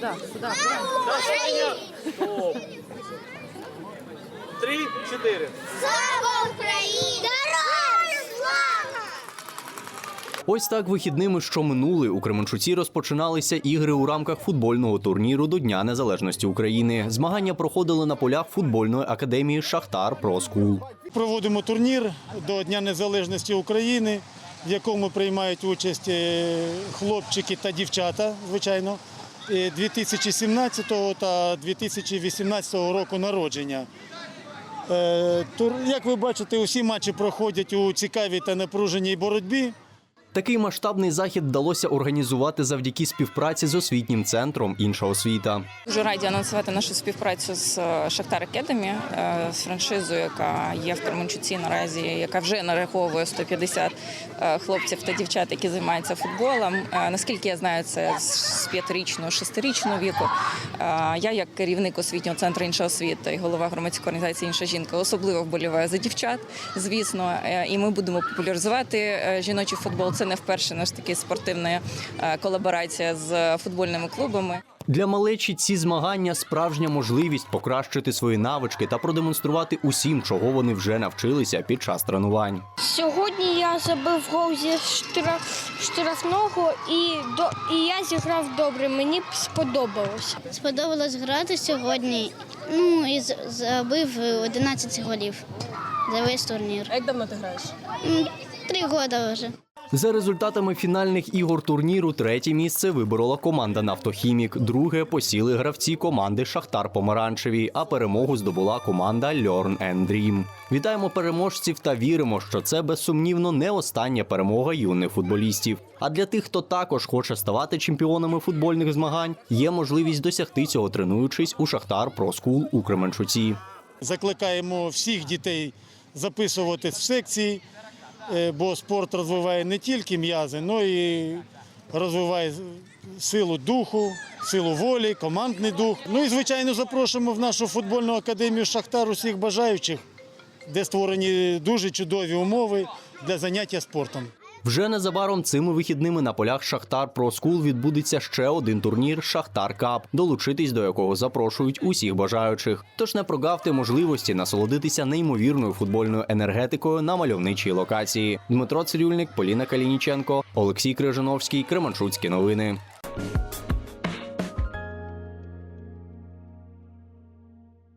Сюда, сюда. Стоп. Три, чотири. Слава Україні! Слава! Ось так вихідними, що минули у Кременчуці розпочиналися ігри у рамках футбольного турніру до Дня Незалежності України. Змагання проходили на полях футбольної академії Шахтар Про Скул. Проводимо турнір до Дня Незалежності України, в якому приймають участь е, хлопчики та дівчата, звичайно, 2017 та 2018 року народження. Е, Як ви бачите, усі матчі проходять у цікавій та напруженій боротьбі. Такий масштабний захід вдалося організувати завдяки співпраці з освітнім центром інша освіта. Дуже раді анонсувати нашу співпрацю з е, Шахтар Академі, е, з франшизою, яка є в Кременчуці наразі, яка вже нараховує 150 е, хлопців та дівчат, які займаються футболом. Наскільки я знаю, це з п'ятирічного, шестирічного віку. Я, як керівник освітнього центру інша освіта і голова громадської організації інша жінка, особливо вболіваю за дівчат, звісно. І ми будемо популяризувати жіночий футбол. Це не вперше наш такий спортивна е, колаборація з футбольними клубами. Для малечі ці змагання справжня можливість покращити свої навички та продемонструвати усім, чого вони вже навчилися під час тренувань. Сьогодні я забив гол зі штраф, штрафного і, до, і я зіграв добре. Мені сподобалося. Сподобалось грати сьогодні. Ну і забив 11 голів за весь турнір. А як давно ти граєш? Три роки вже. За результатами фінальних ігор турніру третє місце виборола команда Нафтохімік. Друге посіли гравці команди Шахтар Помаранчеві, а перемогу здобула команда Learn and Dream. Вітаємо переможців та віримо, що це безсумнівно не остання перемога юних футболістів. А для тих, хто також хоче ставати чемпіонами футбольних змагань, є можливість досягти цього тренуючись у Шахтар Про Скул у Кременчуці. Закликаємо всіх дітей записуватись в секції, бо спорт розвиває не тільки м'язи, але і розвиває силу духу, силу волі, командний дух. Ну і звичайно запрошуємо в нашу футбольну академію Шахтар усіх бажаючих, де створені дуже чудові умови для заняття спортом. Вже незабаром цими вихідними на полях Шахтар Проскул відбудеться ще один турнір Шахтар Кап, долучитись до якого запрошують усіх бажаючих. Тож не прогавте можливості насолодитися неймовірною футбольною енергетикою на мальовничій локації. Дмитро Цирюльник, Поліна Калініченко, Олексій Крижановський, Кременчуцькі новини.